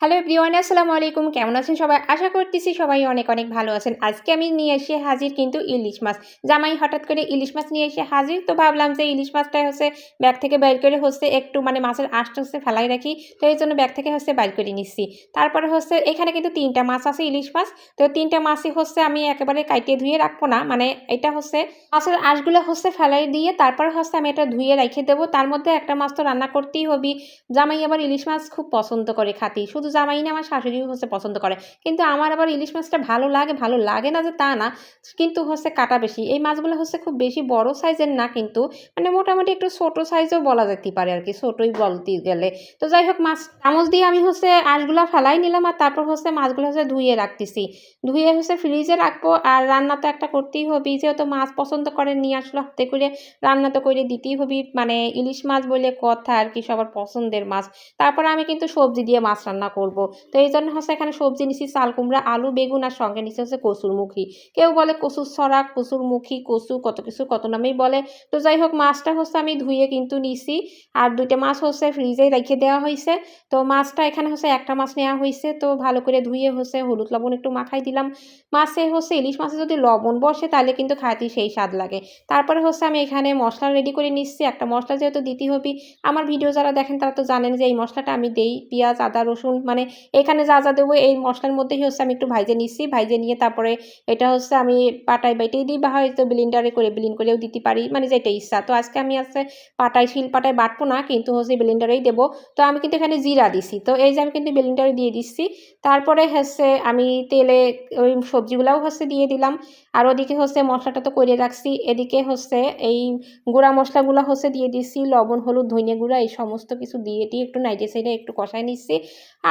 Hello everyone আসসালামু আলাইকুম। কেমন আছেন সবাই? আশা করতেছি সবাই অনেক অনেক ভালো আছেন। আজকে আমি নিয়ে এসে হাজির কিন্তু ইলিশ মাছ। জামাই হঠাৎ করে ইলিশ মাছ নিয়ে এসে হাজির, তো ভাবলাম যে ইলিশ মাছটাই হচ্ছে ব্যাগ থেকে বের করে হচ্ছে একটু মানে মাছের আঁশটা হচ্ছে ফেলাই রাখি, তো এই জন্য ব্যাগ থেকে হচ্ছে বাইর করে নিচ্ছি। তারপরে হচ্ছে এখানে কিন্তু তিনটা মাছ আছে ইলিশ মাছ, তো তিনটা মাছই হচ্ছে আমি একেবারে কাইটে ধুয়ে রাখব না মানে এটা হচ্ছে মাছের আঁশগুলো হচ্ছে ফেলাই দিয়ে তারপর হচ্ছে আমি এটা ধুয়ে রেখে দেবো। তার মধ্যে একটা মাছ তো রান্না করতেই হবি। জামাই আবার ইলিশ মাছ খুব পছন্দ করে খাতি। শুধু জামাই না, আমার শাশুড়িও হচ্ছে পছন্দ করে। কিন্তু আমার আবার ইলিশ মাছটা ভালো লাগে ভালো লাগে না যে তা না, কিন্তু হচ্ছে কাটা বেশি। এই মাছগুলো হচ্ছে খুব বেশি বড় সাইজের না, কিন্তু মানে মোটামুটি একটু ছোটো সাইজও বলা যেতে পারে আর কি, ছোটোই বলতে গেলে। তো যাই হোক, মাছ চামচ দিয়ে আমি হচ্ছে আঁশগুলো ফেলাই নিলাম আর তারপর হচ্ছে মাছগুলো হচ্ছে ধুয়ে রাখতেছি। ধুয়ে হচ্ছে ফ্রিজে রাখব আর রান্না তো একটা করতেই হবে যেহেতু মাছ পছন্দ করে নিয়ে আসলে হাতে করে রান্না তো করে দিতেই হবে মানে ইলিশ মাছ বলে কথা আর কি, সবার পছন্দের মাছ। তারপর আমি কিন্তু সবজি দিয়ে মাছ রান্না করব। তো এই জন্য হচ্ছে এখানে সবজি নিছি, চাল, কুমড়া, আলু, বেগুন আর সঙ্গে নিচে হচ্ছে কচুর মুখি কেউ বলে কচুর ছড়া কচুর মুখি কচু, কত কিছু, কত নামেই বলে। তো যাই হোক, মাছটা হচ্ছে আমি ধুয়ে কিন্তু নিছি। আর দুইটা মাছ হচ্ছে ফ্রিজে রেখে দেওয়া হয়েছে। তো মাছটা এখানে হচ্ছে একটা মাছ নেওয়া হয়েছে। তো ভালো করে ধুয়ে হচ্ছে হলুদ লবণ একটু মাখাই দিলাম। মাছে হচ্ছে ইলিশ মাছে যদি লবণ বসে, তাহলে কিন্তু খাইতে সেই স্বাদ লাগে। তারপরে হচ্ছে আমি এখানে মশলা রেডি করে নিচ্ছি। একটা মশলা যেহেতু দিতে হবে, আমার ভিডিও যারা দেখেন তারা তো জানেন যে এই মশলাটা আমি দেই। পেঁয়াজ, আদা, রসুন মানে এখানে যা যা দেবো, এই মশলার মধ্যেই হচ্ছে আমি একটু ভাইজে নিচ্ছি। ভাইজে নিয়ে তারপরে এটা হচ্ছে আমি পাটায় বাইটেই দিই, বা হয়তো ব্লিন্ডারে করে ব্লিন করেও দিতে পারি মানে যেটা ইচ্ছা। তো আজকে আমি আছে পাটায়, শিল পাটায় বাটবো না, কিন্তু হচ্ছে ব্লিন্ডারেই দেবো। তো আমি কিন্তু এখানে জিরা দিছি। তো এই যে আমি কিন্তু ব্লিন্ডারে দিয়ে দিচ্ছি। তারপরে হচ্ছে আমি তেলে ওই সবজিগুলাও হচ্ছে দিয়ে দিলাম। আর ওদিকে হচ্ছে মশলাটা তো করে রাখছি। এদিকে হচ্ছে এই গুঁড়া মশলাগুলো হচ্ছে দিয়ে দিচ্ছি, লবণ, হলুদ, ধনিয়া গুঁড়া, এই সমস্ত কিছু দিয়ে দিয়ে একটু নাইটে সাইডে একটু কষায় নিচ্ছি।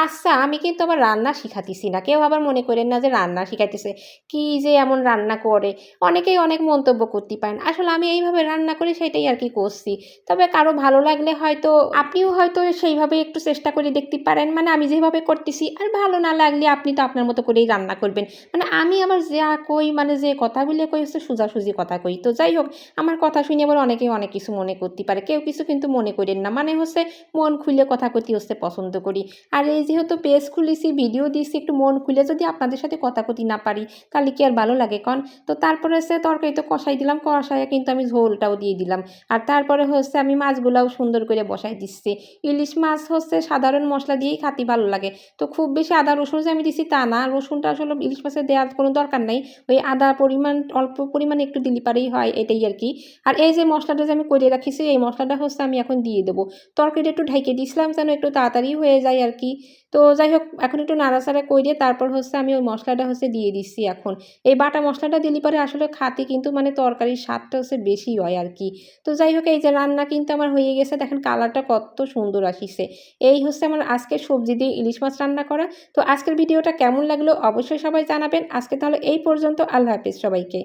আচ্ছা আমি কিন্তু আবার রান্না শিখাতেছি না। কেউ আবার মনে করেন না যে রান্না শিখাইতেছে। কি যে এমন রান্না করে? অনেকেই অনেক মন্তব্য করতে পারেন। আসলে আমি এইভাবে রান্না করি সেটাই আর কি করছি। তবে কারও ভালো লাগলে হয়তো আপনিও হয়তো সেইভাবে একটু চেষ্টা করে দেখতে পারেন। মানে আমি যেভাবে করতেছি, আর ভালো না লাগলে আপনি তো আপনার মতো করেই রান্না করবেন। মানে আমি আবার যা কই মানে যে কথাগুলো কই, হচ্ছে সোজাসুজি কথা কই। তো যাই হোক, আমার কথা শুনে আবার অনেকেই অনেক কিছু মনে করতে পারে। কেউ কিছু কিন্তু মনে করেন না। মানে হচ্ছে মন খুলে কথা কতি হচ্ছে পছন্দ করি। আর এই যেহেতু পেজ খুলেছি ভিডিও দিয়েছি একটু মন খুলে যদি আপনাদের সাথে কথা কতি না পারি, তাহলে কি আর ভালো লাগে কন? তো তারপরে হচ্ছে তরকারি তো কষাই দিলাম কষাইয়ে কিন্তু আমি ঝোলটাও দিয়ে দিলাম। আর তারপরে হচ্ছে আমি মাছগুলাও সুন্দর করে বসাই দিচ্ছি। ইলিশ মাছ হচ্ছে সাধারণ মশলা দিয়েই খাতি ভালো লাগে। তো খুব বেশি আদা, রসুন যে আমি দিছি তা না, রসুনটা আসলে ইলিশ মাছে দেওয়ার কোনো দরকার নাই। ওই আদা পরিমাণ, অল্প পরিমাণে একটু দিলি পারেই হয় এটাই আর কি। আর এই যে মশলাটা যে আমি করে রাখিছি, এই মশলাটা হচ্ছে আমি এখন দিয়ে দেবো। তরকারিটা একটু ঢেকে দিয়েছিলাম যেন একটু তাড়াতাড়ি হয়ে যায় আর কি। তো যাই হোক, এখন একটু নাড়াচাড়া করে তারপর হচ্ছে আমি ওই মশলাটা হচ্ছে দিয়ে দিচ্ছি এখন। এই বাটা মশলাটা দিলে পরে আসলে খাতে কিন্তু মানে তরকারির স্বাদটা হচ্ছে বেশি হয় আর কি। তো যাই হোক, এই যে রান্না কিন্তু আমার হয়ে গেছে, দেখেন কালারটা কত সুন্দর আসিছে। এই হচ্ছে আমার আজকের সবজি দিয়ে ইলিশ মাছ রান্না করা। তো আজকের ভিডিওটা কেমন লাগল অবশ্যই সবাই জানাবেন। আজকে তাহলে এই পর্যন্ত, আল্লাহ হাফিজ সবাইকে।